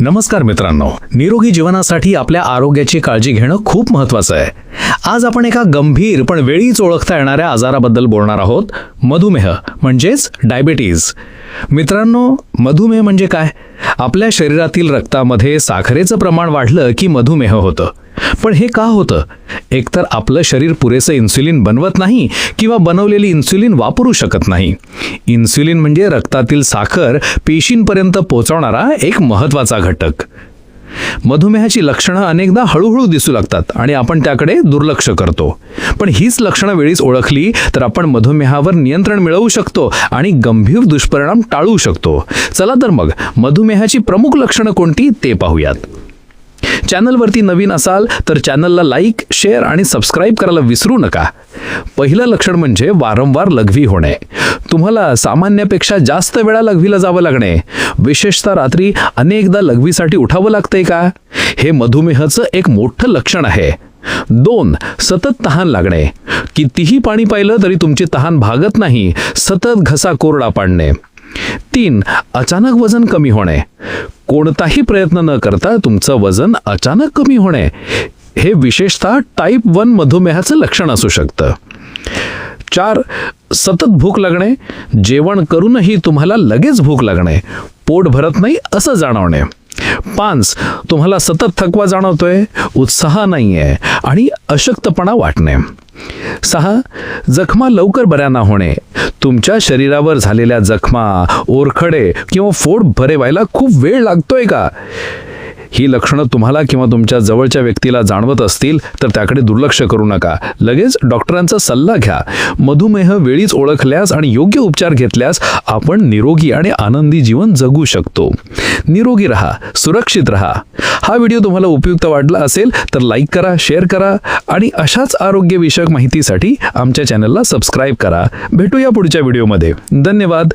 नमस्कार मित्रांनो. निरोगी जीवनासाठी आपल्या आरोग्याची काळजी घेणं खूप महत्वाचं आहे. आज आपण एका गंभीर पण वेळीच ओळखता येणाऱ्या आजाराबद्दल बोलणार आहोत मधुमेह म्हणजेच डायबिटीज. मित्रांनो मधुमेह म्हणजे काय? आपल्या शरीरातील रक्तामध्ये साखरेचं प्रमाण वाढलं की मधुमेह होतं. पण हे का होतं? एकतर आपलं शरीर पुरेसं इन्सुलिन बनवत नाही किंवा बनवलेली इन्सुलिन वापरू शकत नाही. इन्सुलिन म्हणजे रक्तातील साखर पेशींपर्यंत पोहोचवणारा एक महत्त्वाचा घटक. मधुमेहाची लक्षणं अनेकदा हळूहळू दिसू लागतात आणि आपण त्याकडे दुर्लक्ष करतो. पण हीच लक्षणं वेळीच ओळखली तर आपण मधुमेहावर नियंत्रण मिळवू शकतो आणि गंभीर दुष्परिणाम टाळू शकतो. चला तर मग मधुमेहाची प्रमुख लक्षणं कोणती ते पाहूयात. चॅनलवरती नवीन असाल तर चॅनलला लाईक शेअर आणि सबस्क्राईब करायला विसरू नका. पहिलं लक्षण म्हणजे वारंवार लघवी होणे. तुम्हाला सामान्यापेक्षा जास्त वेळा लघवीला जावं लागणे. विशेषतः रात्री अनेकदा लघवीसाठी उठावं लागतंय का? हे मधुमेहाचं एक मोठं लक्षण आहे. दोन सतत तहान लागणे. कितीही पाणी पाहिलं तरी तुमची तहान भागत नाही सतत घसा कोरडा पाडणे. तीन अचानक वजन कमी होणे. कोणताही प्रयत्न न करता तुमचं वजन अचानक कमी होणे हे विशेषतः टाईप वन मधुमेहाचं लक्षण असू शकतं. चार सतत भूक लागणे जेवण करूनही तुम्हाला लगेच भूक लागणे पोट भरत नाही असं जाणवणे. पाच तुम्हाला सतत थकवा जाणवतोय उत्साह नाही आहे आणि अशक्तपणा वाटणे. सहा जखमा लवकर बऱ्या ना होणे. तुमच्या शरीरावर झालेल्या जखमा ओरखडे किंवा फोड बरे व्हायला खूप वेळ लागतोय का? ही लक्षणं तुम्हाला किंवा तुमच्या जवळच्या व्यक्तीला जाणवत असतील तर त्याकडे दुर्लक्ष करू नका. लगेच डॉक्टरांचा सल्ला घ्या. मधुमेह वेळीच ओळखल्यास आणि योग्य उपचार घेतल्यास आपण निरोगी आणि आनंदी जीवन जगू शकतो. निरोगी राहा सुरक्षित राहा. हा व्हिडिओ तुम्हाला उपयुक्त वाटला असेल तर लाईक करा शेअर करा आणि अशाच आरोग्यविषयक माहितीसाठी आमच्या चॅनलला सबस्क्राईब करा. भेटूया पुढच्या व्हिडिओमध्ये. धन्यवाद.